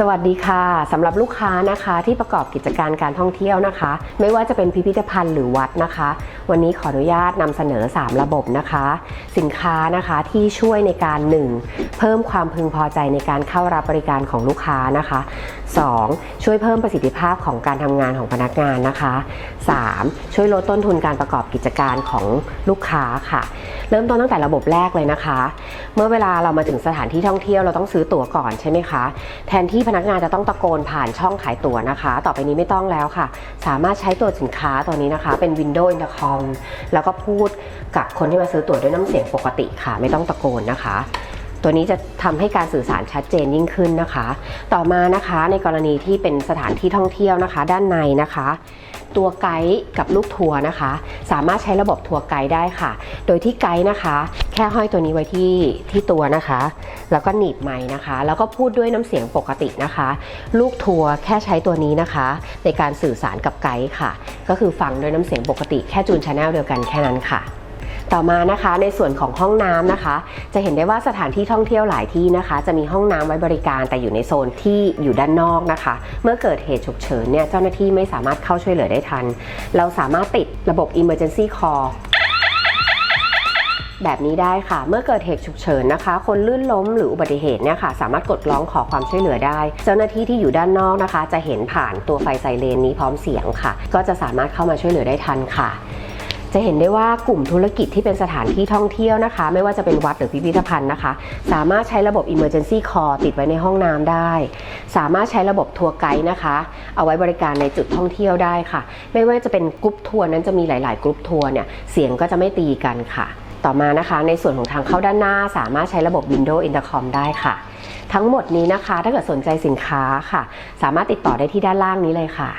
สวัสดีค่ะสำหรับลูกค้านะคะที่ประกอบกิจการการท่องเที่ยวนะคะ ไม่ว่าจะเป็นพิพิธภัณฑ์หรือวัดนะคะ วันนี้ขออนุญาตนำเสนอ 3 ระบบนะคะ สินค้านะคะที่ช่วยในการ 1. เพิ่มความพึงพอใจในการเข้ารับบริการของลูกค้านะคะ 2. ช่วยเพิ่มประสิทธิภาพของการทำงานของพนักงานนะคะ 3. ช่วยลดต้นทุนการประกอบกิจการของลูกค้าค่ะ เริ่มต้นตั้งแต่ระบบแรกเลยนะคะ เมื่อเวลาเรามาถึงสถานที่ท่องเที่ยวเราต้องซื้อตั๋วก่อนใช่ไหมคะแทนที่พนักงานจะต้องตะโกนผ่านช่องขายตั๋วนะคะ ต่อไปนี้ไม่ต้องแล้วค่ะ สามารถใช้ตัวสินค้าตัวนี้นะคะ เป็น Windows Intercom แล้วก็พูดกับคนที่มาซื้อตั๋วด้วยน้ำเสียงปกติค่ะ ไม่ต้องตะโกนนะคะ ตัวนี้จะทำให้การสื่อสารชัดเจนยิ่งขึ้นนะคะ ต่อมานะคะในกรณีที่เป็นสถานที่ท่องเที่ยวนะคะ ด้านในนะคะ ตัวไกด์กับลูกทัวร์นะคะ สามารถใช้ระบบทัวร์ไกด์ได้ค่ะ โดยที่ไกด์นะคะ แค่ห้อยตัวนี้ไว้ที่ที่ตัวนะคะ แล้วก็หนีบไม้นะคะ แล้วก็พูดด้วยน้ำเสียงปกตินะคะ ลูกทัวร์แค่ใช้ตัวนี้นะคะ ในการสื่อสารกับไกด์ค่ะ ก็คือฟังด้วยน้ำเสียงปกติแค่จูนชาแนลเดียวกันแค่นั้นค่ะ ต่อมานะคะในส่วนของห้องน้ำนะคะ จะเห็นได้ว่าสถานที่ท่องเที่ยวหลายที่นะคะ จะมีห้องน้ำไว้บริการแต่อยู่ในโซนที่อยู่ด้านนอกนะคะ เมื่อเกิดเหตุฉุกเฉินเนี่ยเจ้าหน้าที่ไม่สามารถเข้าช่วยเหลือได้ทัน เราสามารถติดระบบ emergency call แบบนี้ได้ค่ะ เมื่อเกิดเหตุฉุกเฉินนะคะ คนลื่นล้มหรืออุบัติเหตุเนี่ยค่ะ สามารถกดร้องขอความช่วยเหลือได้ เจ้าหน้าที่ที่อยู่ด้านนอกนะคะ จะเห็นผ่านตัวไฟไซเรนนี้พร้อมเสียงค่ะ ก็จะสามารถเข้ามาช่วยเหลือได้ทันค่ะ จะเห็นได้ว่ากลุ่มธุรกิจที่เป็นสถานที่ท่องเที่ยวนะคะ ไม่ว่าจะเป็นวัดหรือพิพิธภัณฑ์นะคะ สามารถใช้ระบบ emergency call ติดไว้ในห้องน้ำได้ สามารถใช้ระบบทัวร์ไกด์นะคะ เอาไว้บริการในจุดท่องเที่ยวได้ค่ะ ไม่ว่าจะเป็นกรุ๊ปทัวร์นั้นจะมีหลาย ๆ กรุ๊ปทัวร์เนี่ยเสียงก็จะไม่ตีกันค่ะต่อมานะคะในส่วนของทางเข้าด้านหน้า สามารถใช้ระบบ Windows Intercom ได้ค่ะ ทั้งหมดนี้นะคะถ้าเกิดสนใจสินค้าค่ะ สามารถติดต่อได้ที่ด้านล่างนี้เลยค่ะ